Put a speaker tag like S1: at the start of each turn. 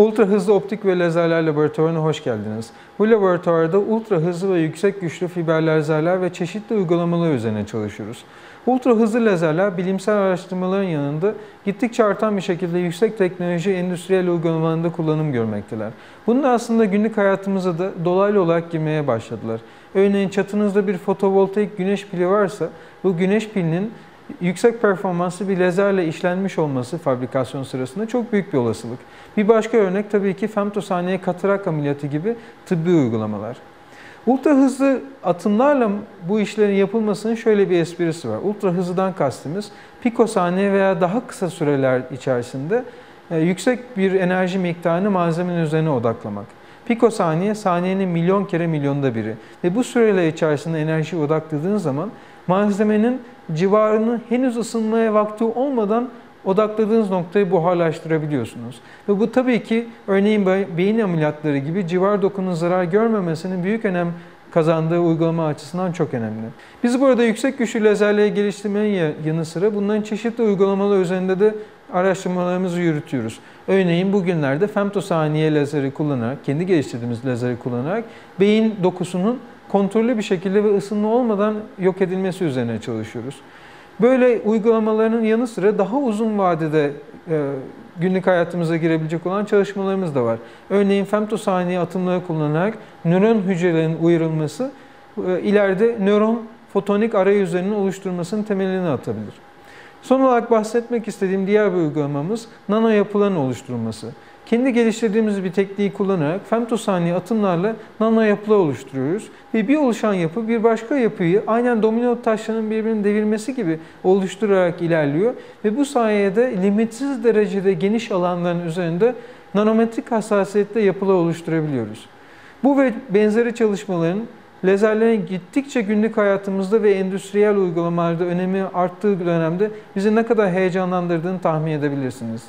S1: Ultra hızlı optik ve lazerler laboratuvarına hoş geldiniz. Bu laboratuvarda ultra hızlı ve yüksek güçlü fiber lazerler ve çeşitli uygulamalar üzerine çalışıyoruz. Ultra hızlı lazerler bilimsel araştırmaların yanında gittikçe artan bir şekilde yüksek teknoloji endüstriyel uygulamalarında kullanım görmekteler. Bunun aslında günlük hayatımıza da dolaylı olarak girmeye başladılar. Örneğin çatınızda bir fotovoltaik güneş pili varsa bu güneş pilinin yüksek performanslı bir lazerle işlenmiş olması fabrikasyon sırasında çok büyük bir olasılık. Bir başka örnek tabii ki femtosaniye katarak ameliyatı gibi tıbbi uygulamalar. Ultra hızlı atımlarla bu işlerin yapılmasının şöyle bir esprisi var. Ultra hızlıdan kastımız pikosaniye veya daha kısa süreler içerisinde e, yüksek bir enerji miktarını malzemenin üzerine odaklamak. Pikosaniye saniyenin milyon kere milyonda biri ve bu süreler içerisinde enerji odakladığınız zaman malzemenin civarını henüz ısınmaya vakti olmadan odakladığınız noktayı buharlaştırabiliyorsunuz. Ve bu tabii ki örneğin beyin ameliyatları gibi civar dokunun zarar görmemesinin büyük önem kazandığı uygulama açısından çok önemli. Biz burada yüksek güçlü lazerleri geliştirmenin yanı sıra bunların çeşitli uygulamalar üzerinde de araştırmalarımızı yürütüyoruz. Örneğin bugünlerde femtosaniye lazeri kullanarak, kendi geliştirdiğimiz lazeri kullanarak beyin dokusunun kontrollü bir şekilde ve ısınma olmadan yok edilmesi üzerine çalışıyoruz. Böyle uygulamaların yanı sıra daha uzun vadede e, günlük hayatımıza girebilecek olan çalışmalarımız da var. Örneğin femtosaniye atımları kullanarak nöron hücrelerinin uyarılması e, ileride nöron fotonik arayüzlerinin oluşturmasının temelini atabilir. Son olarak bahsetmek istediğim diğer bir uygulamamız nano yapıların oluşturulması. Kendi geliştirdiğimiz bir tekniği kullanarak femtosaniye atımlarla nano yapılar oluşturuyoruz. Ve bir oluşan yapı bir başka yapıyı aynen domino taşlarının birbirini devirmesi gibi oluşturarak ilerliyor. Ve bu sayede limitsiz derecede geniş alanların üzerinde nanometrik hassasiyette yapılar oluşturabiliyoruz. Bu ve benzeri çalışmaların lazerlerin gittikçe günlük hayatımızda ve endüstriyel uygulamalarda önemi arttığı bir dönemde bizi ne kadar heyecanlandırdığını tahmin edebilirsiniz.